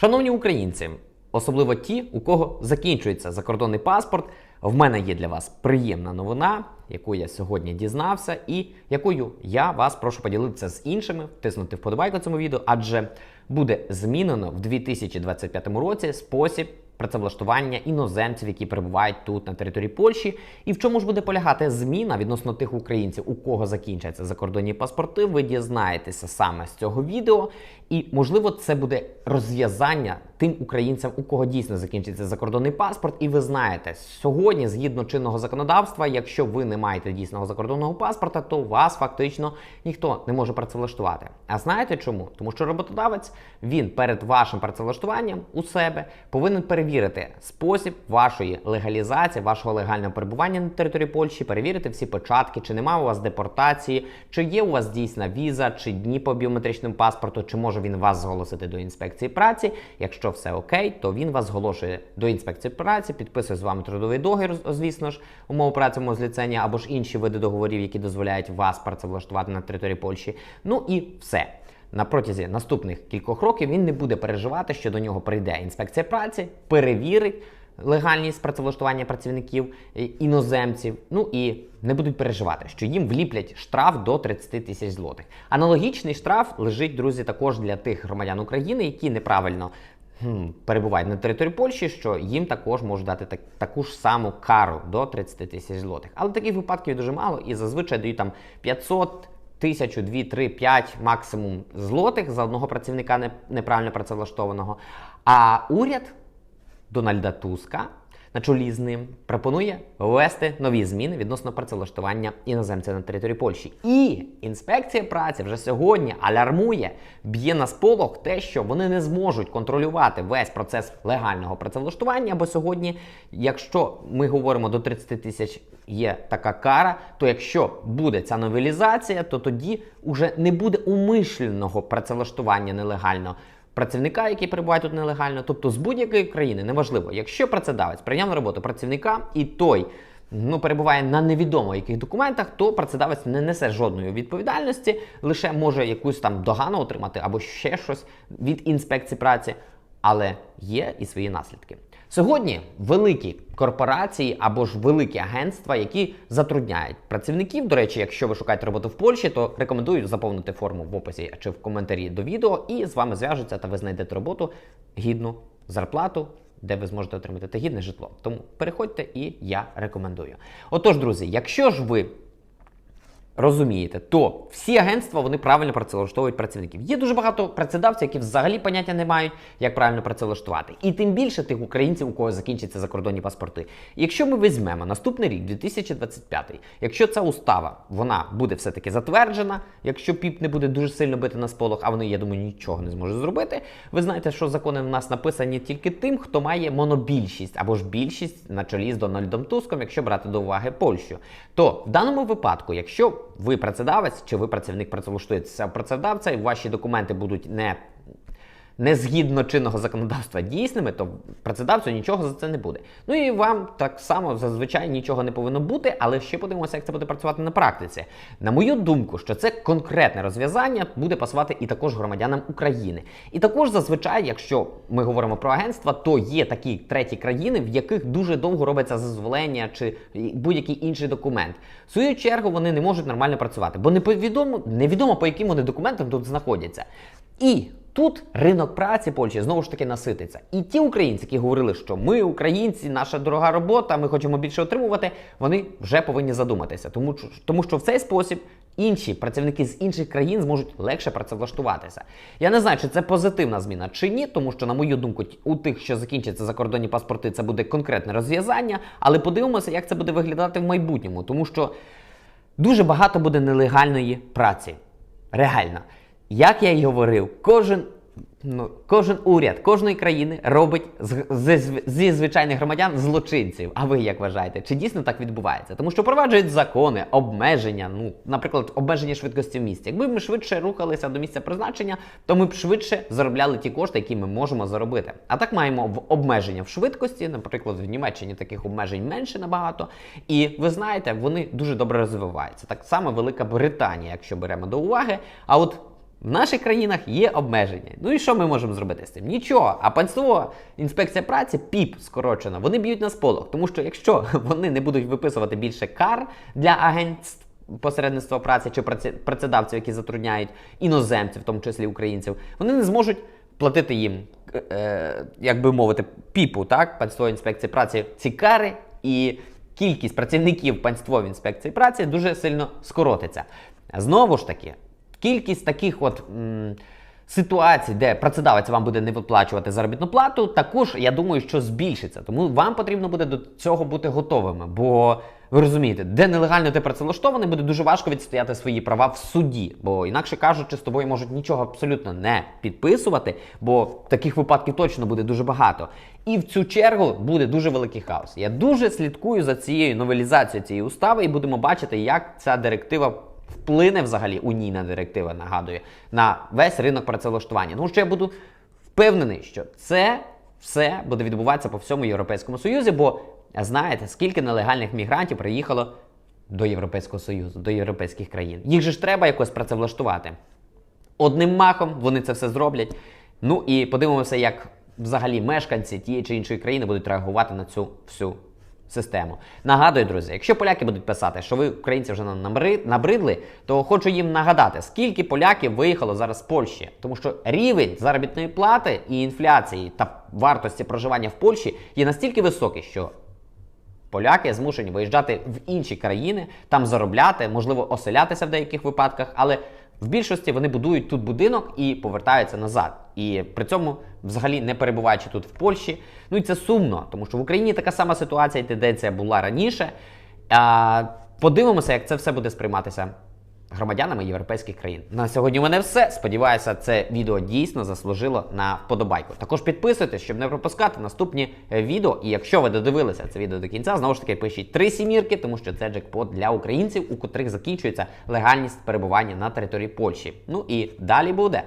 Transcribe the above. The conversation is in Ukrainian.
Шановні українці, особливо ті, у кого закінчується закордонний паспорт, в мене є для вас приємна новина, яку я сьогодні дізнався, і якою я вас прошу поділитися з іншими, втиснути вподобайку цьому відео, адже буде змінено в 2025 році спосіб працевлаштування іноземців, які перебувають тут на території Польщі. І в чому ж буде полягати зміна відносно тих українців, у кого закінчаться закордонні паспорти, ви дізнаєтеся саме з цього відео. І можливо, це буде розв'язання тим українцям, у кого дійсно закінчиться закордонний паспорт. І ви знаєте, сьогодні, згідно чинного законодавства, якщо ви не маєте дійсного закордонного паспорта, то вас фактично ніхто не може працевлаштувати. А знаєте чому? Тому що роботодавець він перед вашим працевлаштуванням у себе повинен перевірити спосіб вашої легалізації, вашого легального перебування на території Польщі, перевірити всі початки, чи немає у вас депортації, чи є у вас дійсна віза, чи дні по біометричному паспорту, чи може він вас зголосити до інспекції праці. Якщо все окей, то він вас зголошує до інспекції праці, підписує з вами трудовий договір, звісно ж, умови праці зліцення або ж інші види договорів, які дозволяють вас працевлаштувати на території Польщі. Ну і все. На протязі наступних кількох років він не буде переживати, що до нього прийде інспекція праці, перевірить легальність працевлаштування працівників е, іноземців. Ну і не будуть переживати, що їм вліплять штраф до 30 тисяч злотих. Аналогічний штраф лежить, друзі, також для тих громадян України, які неправильно. Перебувають на території Польщі, що їм також можуть дати так, таку ж саму кару до 30 тисяч злотих. Але таких випадків дуже мало, і зазвичай дають там 500 тисячу, дві, три, п'ять максимум злотих за одного працівника неправильно працевлаштованого. А уряд Дональда Туска на чолі з ним пропонує ввести нові зміни відносно працевлаштування іноземця на території Польщі. І інспекція праці вже сьогодні алярмує, б'є на сполох те, що вони не зможуть контролювати весь процес легального працевлаштування. Бо сьогодні, якщо ми говоримо до 30 тисяч є така кара, то якщо буде ця новелізація, то тоді вже не буде умишленого працевлаштування нелегального працівника, який перебуває тут нелегально, тобто з будь-якої країни, неважливо, якщо працедавець прийняв на роботу працівника і той. Ну, перебуває на невідомо яких документах, то працедавець не несе жодної відповідальності, лише може якусь там догану отримати або ще щось від інспекції праці, але є і свої наслідки. Сьогодні великі корпорації або ж великі агентства, які затрудняють працівників. До речі, якщо ви шукаєте роботу в Польщі, то рекомендую заповнити форму в описі чи в коментарі до відео, і з вами зв'яжуться та ви знайдете роботу гідну зарплату. Де ви зможете отримати гідне житло. Тому переходьте і я рекомендую. Отож, друзі, якщо ж ви розумієте, то всі агентства вони правильно працевлаштовують працівників. Є дуже багато працедавців, які взагалі поняття не мають, як правильно працевлаштувати. І тим більше тих українців, у кого закінчаться закордонні паспорти. Якщо ми візьмемо наступний рік, 2025, якщо ця устава вона буде все-таки затверджена, якщо ПІП не буде дуже сильно бити на сполох, а вони, я думаю, нічого не зможуть зробити. Ви знаєте, що закони в нас написані тільки тим, хто має монобільшість або ж більшість на чолі з Дональдом Туском, якщо брати до уваги Польщу. То в даному випадку, якщо ви працедавець чи ви працівник працевлаштуєтеся в працедавця, і ваші документи будуть не не згідно чинного законодавства дійсними, то працедавцю нічого за це не буде. Ну і вам так само зазвичай нічого не повинно бути, але ще подивимося, як це буде працювати на практиці. На мою думку, що це конкретне розв'язання буде пасувати і також громадянам України. І також зазвичай, якщо ми говоримо про агентства, то є такі треті країни, в яких дуже довго робиться зазволення чи будь-який інший документ. В свою чергу вони не можуть нормально працювати, бо невідомо, невідомо по яким вони документам тут знаходяться. І Тут ринок праці Польщі знову ж таки насититься. І ті українці, які говорили, що ми, українці, наша дорога робота, ми хочемо більше отримувати, вони вже повинні задуматися, тому тому що в цей спосіб інші працівники з інших країн зможуть легше працевлаштуватися. Я не знаю, чи це позитивна зміна чи ні, тому що, на мою думку, у тих, що закінчаться закордонні паспорти, це буде конкретне розв'язання, але подивимося, як це буде виглядати в майбутньому, тому що дуже багато буде нелегальної праці. Реально. Як я й говорив, кожен, ну, кожен уряд кожної країни робить з, з- зі звичайних громадян злочинців. А ви як вважаєте, чи дійсно так відбувається? Тому що впроваджують закони, обмеження, ну, наприклад, обмеження швидкості в місті. Якби ми швидше рухалися до місця призначення, то ми б швидше заробляли ті кошти, які ми можемо заробити. А так маємо в обмеження в швидкості. Наприклад, в Німеччині таких обмежень менше набагато. І ви знаєте, вони дуже добре розвиваються. Так само Велика Британія, якщо беремо до уваги. А от В наших країнах є обмеження. Ну і що ми можемо зробити з цим? Нічого. А панство інспекція праці, ПІП скорочено, вони б'ють на сполох. Тому що якщо вони не будуть виписувати більше кар для агентств посередництва праці чи працедавців, які затрудняють іноземців, в тому числі українців, вони не зможуть платити їм, е, як би мовити, піпу, так, панство інспекції праці, ці кари і кількість працівників панствової інспекції праці дуже сильно скоротиться. Знову ж таки, кількість таких от. м, Ситуацій, де працедавець вам буде не виплачувати заробітну плату, також я думаю, що збільшиться. Тому вам потрібно буде до цього бути готовими. Бо ви розумієте, де нелегально ти працевлаштований, буде дуже важко відстояти свої права в суді. Бо інакше кажучи, з тобою можуть нічого абсолютно не підписувати, бо таких випадків точно буде дуже багато. І в цю чергу буде дуже великий хаос. Я дуже слідкую за цією новелізацією цієї устави, і будемо бачити, як ця директива вплине взагалі унійна директива, нагадую, на весь ринок працевлаштування. Ну що я буду впевнений, що це все буде відбуватися по всьому Європейському Союзі, бо знаєте, скільки нелегальних мігрантів приїхало до Європейського Союзу, до європейських країн. Їх же ж треба якось працевлаштувати. Одним махом вони це все зроблять. Ну і подивимося, як взагалі мешканці тієї чи іншої країни будуть реагувати на цю всю систему. Нагадую, друзі, якщо поляки будуть писати, що ви українці вже набридли, то хочу їм нагадати, скільки поляків виїхало зараз з Польщі, тому що рівень заробітної плати і інфляції та вартості проживання в Польщі є настільки високий, що Поляки змушені виїжджати в інші країни, там заробляти, можливо, оселятися в деяких випадках, але в більшості вони будують тут будинок і повертаються назад. І при цьому, взагалі, не перебуваючи тут в Польщі. Ну і це сумно, тому що в Україні така сама ситуація і тенденція була раніше. А, подивимося, як це все буде сприйматися громадянами європейських країн. На сьогодні у мене все. Сподіваюся, це відео дійсно заслужило на вподобайку. Також підписуйтесь, щоб не пропускати наступні е, відео. І якщо ви додивилися це відео до кінця, знову ж таки пишіть три сімірки, тому що це джекпот для українців, у котрих закінчується легальність перебування на території Польщі. Ну і далі буде.